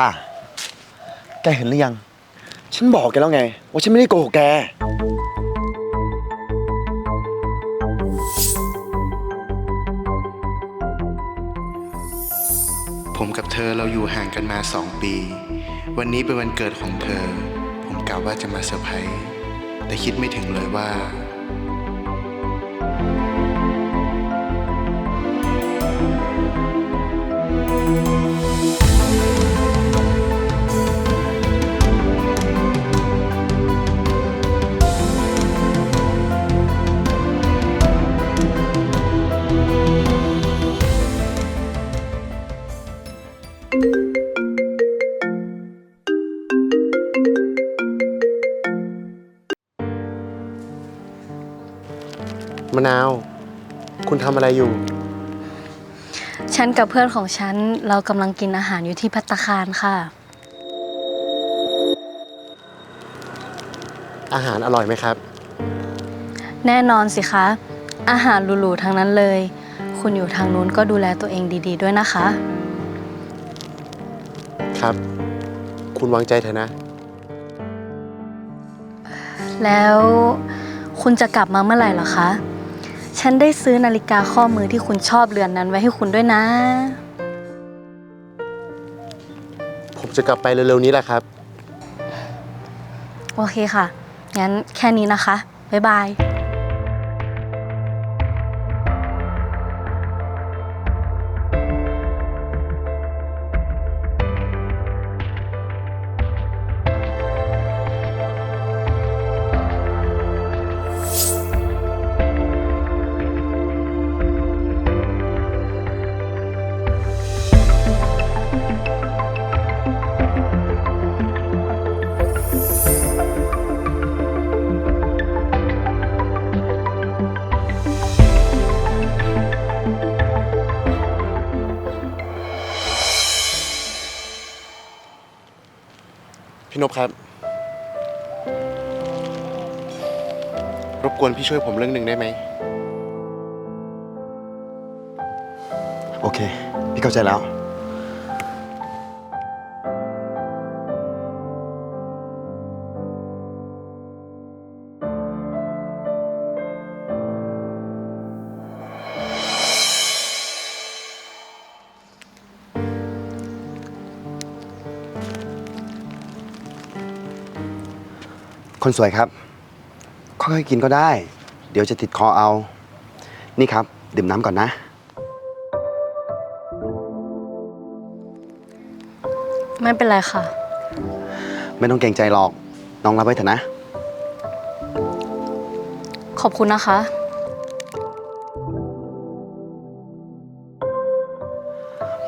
ซ่า แกเห็นหรือยัง ฉันบอกแกแล้วไง ว่าฉันไม่ได้โกหกแก ผมกับเธอเราอยู่ห่างกันมาสองปี วันนี้เป็นวันเกิดของเธอ ผมกะว่าจะมาเซอร์ไพรส์แต่คิดไม่ถึงเลยว่าะนาว คุณทำอะไรอยู่ ฉันกับเพื่อนของฉันเรากำลังกินอาหารอยู่ที่พัตตาคารค่ะ อาหารอร่อยไหมครับ แน่นอนสิคะ อาหารหรูๆทั้งนั้นเลย คุณอยู่ทางนู้นก็ดูแลตัวเองดีๆด้วยนะคะ ครับ คุณวางใจเถอะนะ แล้วคุณจะกลับมาเมื่อไหร่เหรอคะ ฉันได้ซื้อนาฬิกาข้อมือที่คุณชอบเรือนนั้นไว้ให้คุณด้วยนะ ผมจะกลับไปเร็วๆนี้แหละครับ โอเคค่ะ งั้นแค่นี้นะคะ บ๊ายบาย นพครับ รบกวนพี่ช่วยผมเรื่องหนึ่งได้ไหม โอเค พี่เข้าใจแล้ว คนสวยครับ ค่อยๆกินก็ได้ เดี๋ยวจะติดคอเอา นี่ครับ ดื่มน้ำก่อนนะ ไม่เป็นไรค่ะ ไม่ต้องเกรงใจหรอก น้องรับไว้เถอะนะ ขอบคุณนะคะ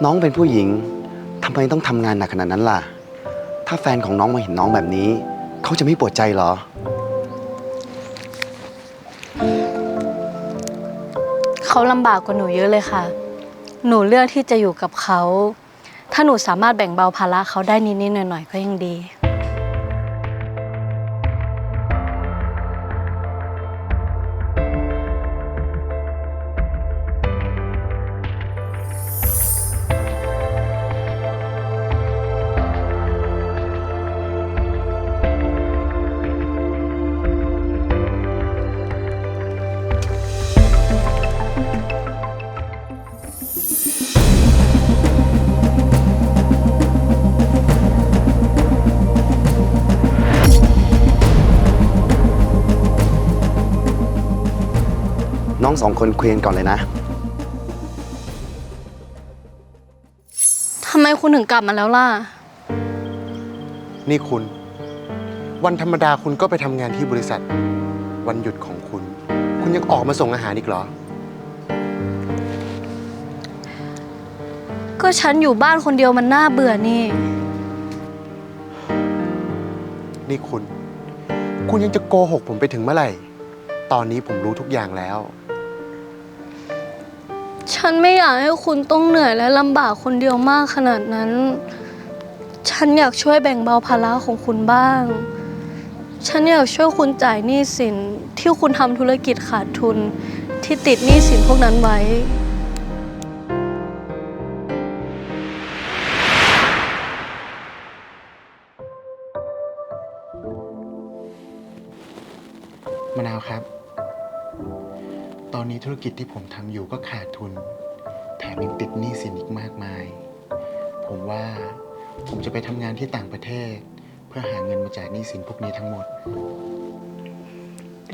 น้องเป็นผู้หญิงทำไมต้องทำงานหนักขนาดนั้นล่ะ ถ้าแฟนของน้องมาเห็นน้องแบบนี้ เขาจะไม่ปวดใจเหรอ เขาลำบากกว่าหนูเยอะเลยค่ะ หนูเลือกที่จะอยู่กับเขา ถ้าหนูสามารถแบ่งเบาภาระเขาได้นิดๆหน่อยๆก็ยังดี องสองคนคุยกันก่อนเลยนะ ทำไมคุณถึงกลับมาแล้วล่ะ นี่คุณ วันธรรมดาคุณก็ไปทำงานที่บริษัท วันหยุดของคุณ คุณยังออกมาส่งอาหารอีกเหรอ ก็ฉันอยู่บ้านคนเดียวมันน่าเบื่อนี่ นี่คุณ คุณยังจะโกหกผมไปถึงเมื่อไหร่ ตอนนี้ผมรู้ทุกอย่างแล้ว ฉันไม่อยากให้คุณต้องเหนื่อยและลำบากคนเดียวมากขนาดนั้น ฉันอยากช่วยแบ่งเบาภาระของคุณบ้าง ฉันอยากช่วยคุณจ่ายหนี้สินที่คุณทำธุรกิจขาดทุนที่ติดหนี้สินพวกนั้นไว้ มะนาวครับ ตอนนี้ธุรกิจที่ผมทำอยู่ก็ขาดทุน แถมยังติดหนี้สินอีกมากมาย ผมว่าผมจะไปทำงานที่ต่างประเทศ เพื่อหาเงินมาจ่ายหนี้สินพวกนี้ทั้งหมด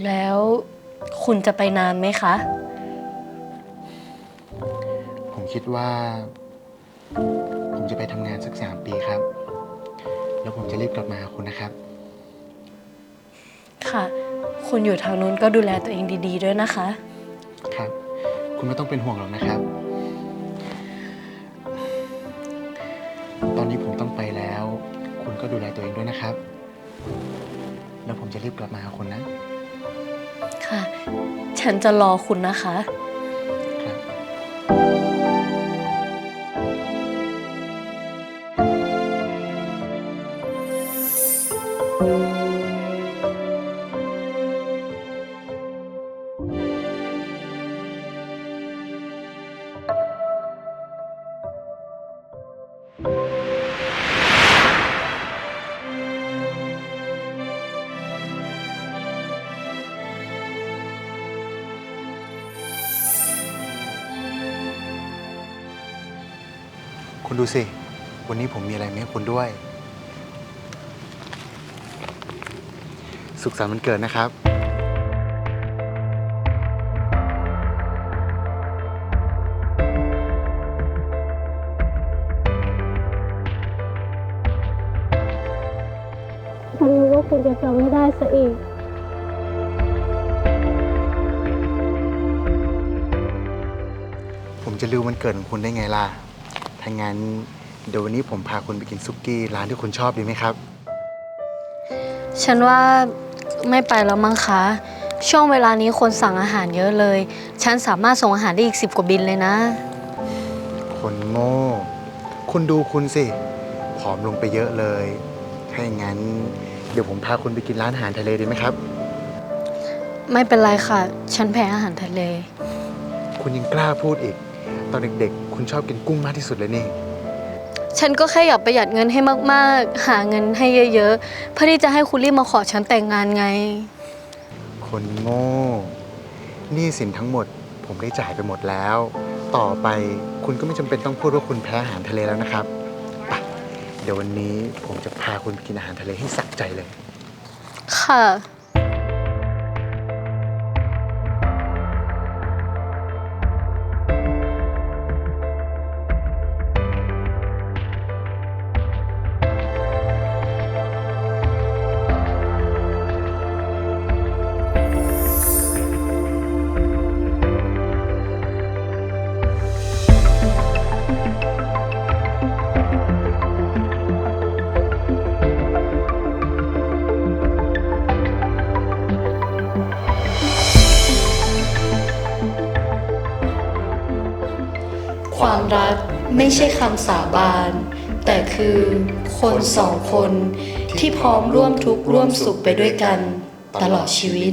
แล้วคุณจะไปนานไหมคะ ผมคิดว่า ผมจะไปทำงานสักสามปีครับ แล้วผมจะรีบกลับมาหาคุณนะครับ ค่ะ คุณอยู่ทางนู้นก็ดูแลตัวเองดี ๆ ด้วยนะคะ ครับ คุณไม่ต้องเป็นห่วงหรอกนะครับ ตอนนี้ผมต้องไปแล้ว คุณก็ดูแลตัวเองด้วยนะครับ แล้วผมจะรีบกลับมาหาคุณนะ ค่ะ ฉันจะรอคุณนะคะ ดูสิ วันนี้ผมมีอะไรมาให้คุณด้วย สุขสันต์วันเกิดนะครับ ฉันรู้ว่าคุณจะจำไม่ได้ซะอีก ผมจะลืมวันเกิดของคุณได้ไงล่ะ ถ้างั้นเดี๋ยววันนี้ผมพาคุณไปกินซุกี้ร้านที่คุณชอบดีไหมครับ ฉันว่าไม่ไปแล้วมั้งคะ ช่วงเวลานี้คนสั่งอาหารเยอะเลย ฉันสามารถส่งอาหารได้อีกสิบกว่าบินเลยนะ คนโง่ คุณดูคุณสิ ผอมลงไปเยอะเลย ถ้าอย่างนั้น เดี๋ยวผมพาคุณไปกินร้านอาหารทะเลดีไหมครับ ไม่เป็นไรค่ะ ฉันแพ้อาหารทะเล คุณยังกล้าพูดอีก ตอนเด็กๆ คุณชอบกินกุ้งมากที่สุดเลยนี่ ฉันก็แค่อยากประหยัดเงินให้มากๆ หาเงินให้เยอะๆ เพื่อที่จะให้คุณรีบมาขอฉันแต่งงานไง คนโง่หนี้สินทั้งหมด ผมได้จ่ายไปหมดแล้ว ต่อไปคุณก็ไม่จำเป็นต้องพูดว่าคุณแพ้อาหารทะเลแล้วนะครับไปเดี๋ยววันนี้ผมจะพาคุณไปกินอาหารทะเลให้สะใจเลย ค่ะ ความรักไม่ใช่คำสาบาน แต่คือคนสองคนที่พร้อมร่วมทุกข์ร่วมสุขไปด้วยกัน ตลอดชีวิต